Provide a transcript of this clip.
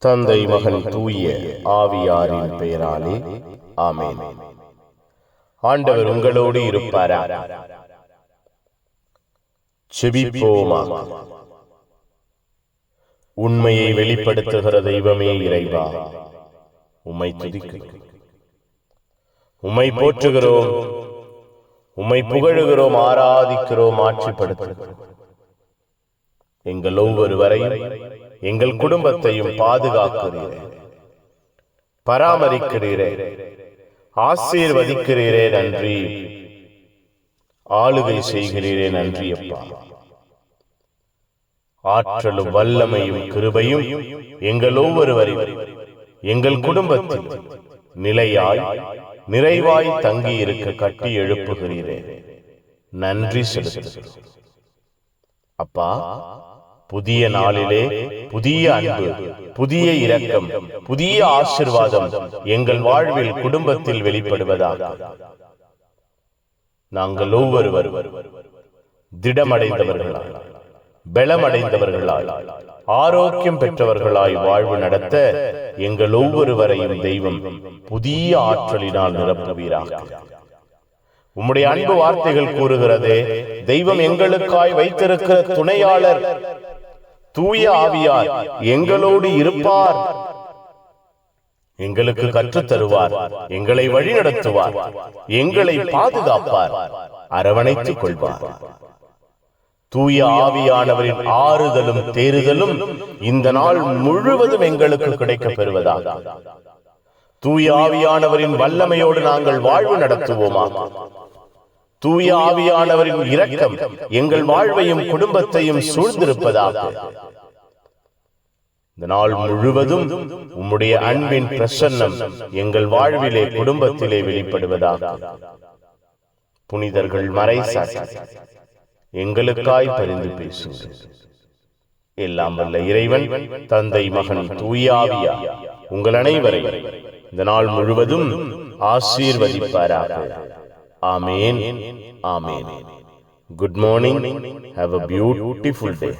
தந்தை மகன் தூய ஆவியாரின் பெயராலே. ஆமென். ஆண்டவர் உங்களோடு இருப்பாரா? செபிப்போமா? உண்மையை வெளிப்படுத்துகிற தெய்வமே இறைவா. உம்மை துதிக்கிறோம். உம்மை போற்றுகிறோம். உம்மை புகழுகிறோம். ஆராதிக்கிறோம். ஆட்சிப்படுத்துகிறோம். எங்கள் ஒவ்வொருவரையும் எங்கள் குடும்பத்தையும் பாதுகாக்கிறீரே. பராமரிக்கிறீரே. ஆசீர்வதிக்கிறீரே நன்றி. ஆளுகை செய்கிறீரே நன்றி அப்பா. ஆற்றலும் வல்லமையும் கிருபையும் எங்கள் ஒவ்வொருவரையும் எங்கள் குடும்பத்தில் நிலையாய் நிறைவாய் தங்கி இருக்க கட்டி எழுப்புகிறீரே. நன்றி செலுத்துகிறோம். அப்பா புதிய நாளிலே புதிய அன்பு புதிய இரக்கம் புதிய ஆசிர்வாதம் எங்கள் வாழ்வில் குடும்பத்தில் வெளிப்படுவதாக. நாங்கள் ஒவ்வொருவரும் திடமடைந்தவர்களாய் பலமடைந்தவர்களாய் ஆரோக்கியம் பெற்றவர்களாய் வாழ்வு நடத்த எங்கள் ஒவ்வொருவரையும் தெய்வம் புதிய ஆற்றலினால் நிரப்புவீராக. உம்முடைய அன்பு வார்த்தைகள் கூறுகிறது தெய்வம் எங்களுக்காய் வைத்திருக்கிற துணையாளர் தூய ஆவியார் எங்களோடு இருப்பார். எங்களுக்கு கற்றுத் தருவார். எங்களை வழி நடத்துவார். எங்களை பாதுகாப்பார். அரவணைத்துக் கொள்வார். தூய ஆவியானவரின் ஆறுதலும் தேறுதலும் இந்த நாள் முழுவதும் எங்களுக்கு கிடைக்கப் பெறுவதாக. தூய ஆவியானவரின் வல்லமையோடு நாங்கள் வாழ்வு நடத்துவோமா தூய ஆவியானவரின் இரக்கம் எங்கள் வாழ்வையும் குடும்பத்தையும் சூழ்ந்திருப்பதாக. இந்த நாள் முழுவதும் உம்முடைய அன்பின் பிரசன்னம் எங்கள் வாழ்விலே குடும்பத்திலே வெளிப்படுவதாக. புனிதர்கள் மறைசாட்சி எங்களுக்காய் பரிந்து பேசுங்கள். எல்லாம் வல்ல இறைவன் தந்தை மகன் தூயாவியா உங்கள் அனைவரை இந்த நாள் முழுவதும் ஆசீர்வதிப்பாராக. Amen. Amen. Amen. Good morning. Have a beautiful day.